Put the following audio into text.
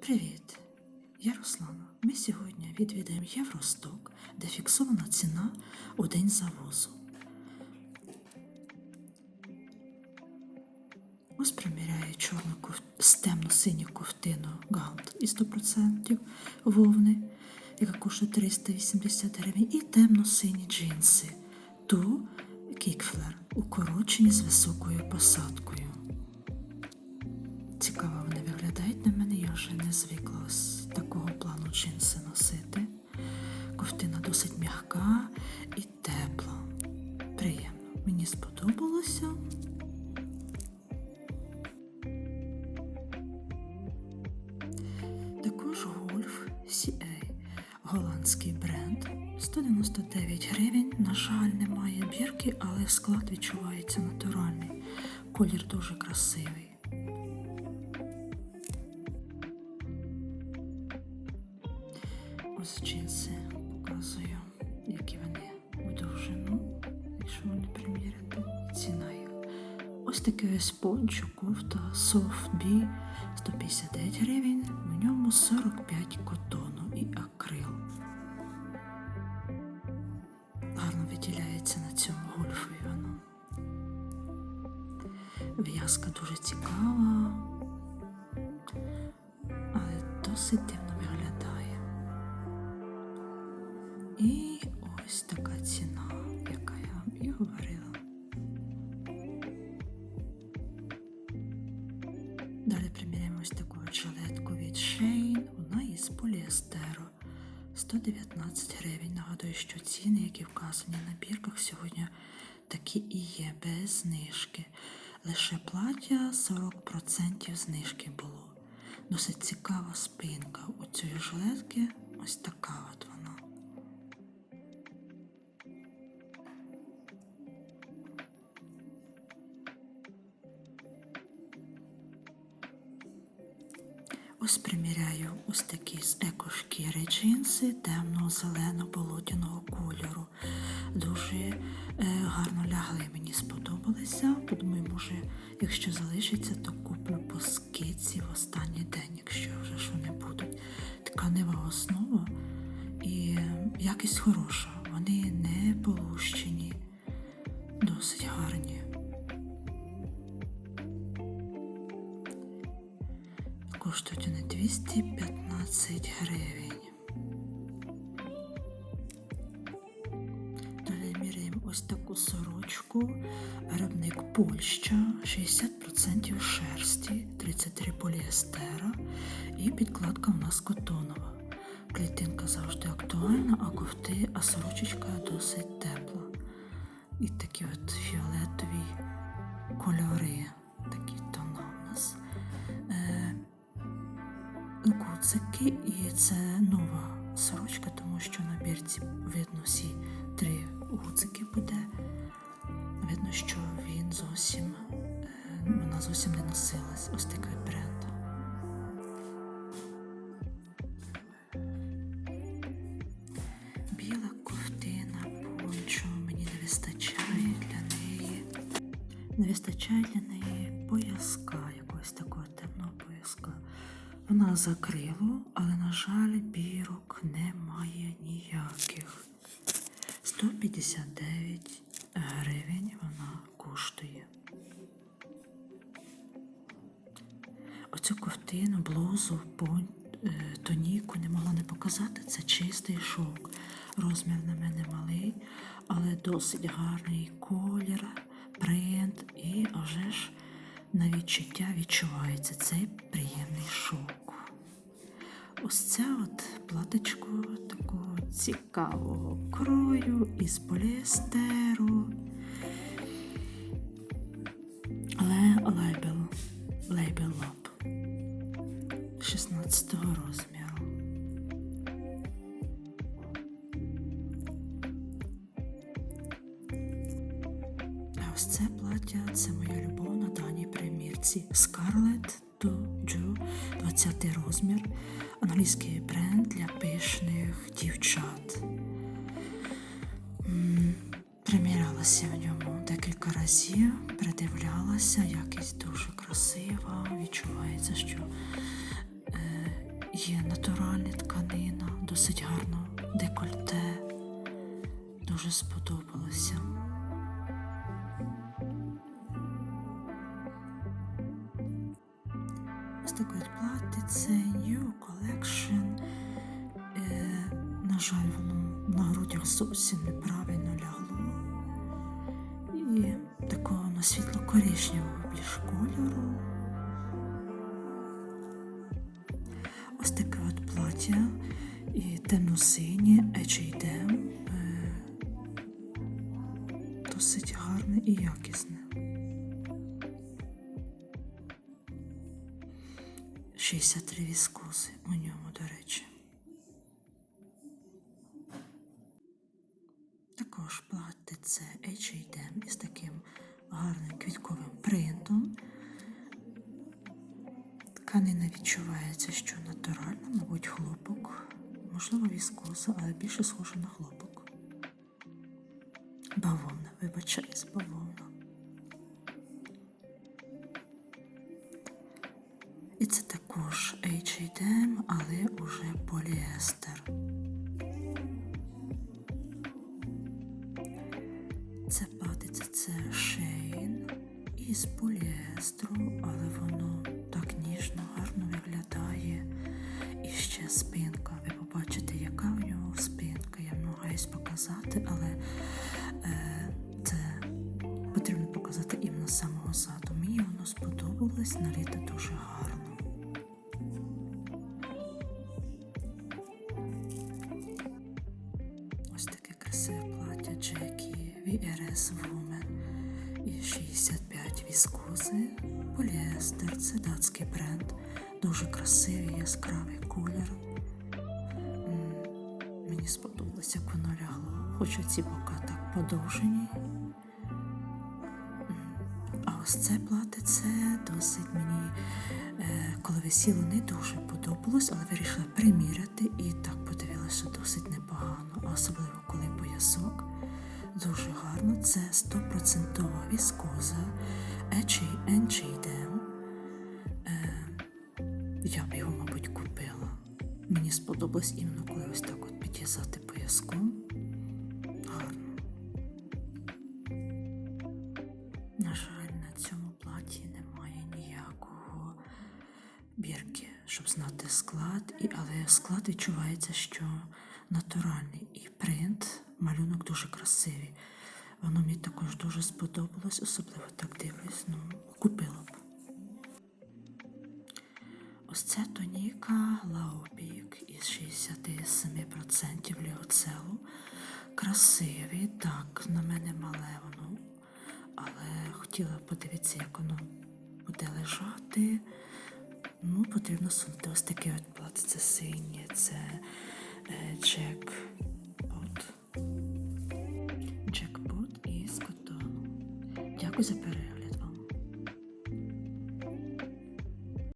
Привіт! Я Руслана. Ми сьогодні відвідаємо Євросток, де фіксована ціна у день завозу. Ось приміряю чорну з темно-синю ковтину Гант із 100% вовни, яка коштує 380 гривень, і темно-сині джинси. Ту Кікфлер, укорочені з високою посадкою. Цікаво вже не звикла з такого плану джинси носити. Ковтина досить м'яка і тепла. Приємно. Мені сподобалося. Також гольф CA, голландський бренд. 199 гривень. На жаль, немає бірки, але склад відчувається натуральний. Колір дуже красивий. Ось джинси показую, які вони у довжину, якщо вони приміряти, ціна їх. Ось такий ось пончо, кофта Soft B 159 гривень, в ньому 45 котону і акрил. Гарно виділяється на цьому гольфові воно. В'язка дуже цікава, але досить дивно І ось така ціна, яка я і говорила. Далі приміряємо ось таку жилетку від Shein. Вона із поліестеру. 119 гривень. Нагадую, що ціни, які вказані на бірках, сьогодні такі і є, без знижки. Лише плаття 40% знижки було. Досить цікава спинка. У цієї жилетки ось така от вона. Ось приміряю ось такі з екошкіри джинси темного зеленого болотяного кольору. Дуже е, гарно лягли, мені сподобалися. Подумаю, може, якщо залишиться, то куплю по скидці в останній день, якщо вже ж вони будуть. Тканева основа і якість хороша. Вони не полущені, досить гарні. Коштують вони 215 гривень. Далі міряємо ось таку сорочку. Виробник Польща, 60% шерсті, 33 поліестера і підкладка в нас котонова. Клітинка завжди актуальна, а ковти, а сорочечка досить тепла. І такі от фіолетові кольори, Гудзики, і це нова сорочка, тому що на бірці видно всі три гудзики буде. Видно, що він зовсім е, вона зовсім не носилась. Ось такий бренд. Біла ковтина пончо мені не вистачає для неї. Не вистачає для неї Вона закрило, але, на жаль, бірок немає ніяких. 159 гривень вона коштує. Оцю ковтину, блузу, е, тоніку не могла не показати. Це чистий шовк. Розмір на мене малий, але досить гарний колір, принт і вже ж на відчуття відчувається цей приємний. Ось це от платочко такого цікавого крою із поліестеру. Але лейбл, лейбл лап 16 розміру. А ось це плаття це моя любов на даній примірці. Scarlett Jew, 20 розмір. Англійський бренд для пишних дівчат. Примірялася в ньому декілька разів, придивлялася, якість дуже красива. Відчувається, що е, є натуральна тканина, досить гарно декольте. Дуже сподобалося. На жаль, воно на грудях зовсім неправильно лягло. І такого на світло-коричневого більш кольору. Ось таке от плаття і темно-синє H&M. Досить гарне і якісне. 63 віскози у ньому, до речі. Також плати це H&M із таким гарним квітковим принтом. Тканина відчувається, що натуральна, мабуть, хлопок, можливо, віскоза, але більше схоже на хлопок. Бавовна, вибачаюсь, бавовна. І це також H&M, але уже поліестер. Це платиться це Shein із поліестру, але воно так ніжно, гарно виглядає. І ще спинка. Ви побачите, яка в нього спинка. Я намагаюсь показати, але е, це потрібно показати іменно з самого заду. Мені воно сподобалось, наліто дуже і 65 віскози. Поліестер, це датський бренд. Дуже красивий, яскравий колір. Мені сподобалось, як воно лягло. Хоча ці бока так подовжені. А ось це плаття, це досить мені, е, коли висіло, не дуже подобалось, але вирішила приміряти і так подивилася досить непогано, особливо коли поясок. Дуже гарно. Це 100% віскоза H&M. Е, я б його, мабуть, купила. Мені сподобалось іменно коли ось так от підв'язати пояском. Гарно. На жаль, на цьому платі немає ніякого бірки, щоб знати склад, і, але склад відчувається, що натуральний і принт, малюнок дуже красивий. Воно мені також дуже сподобалось, особливо так дивлюсь, ну, купила б. Ось це тоніка Лаопік із 67% ліоцелу. Красивий, так, на мене мале воно, але хотіла подивитися, як воно буде лежати. Ну, потрібно сунути ось такий от плат. Це синє, це джекпот. Джекпот із котону. Дякую за перегляд.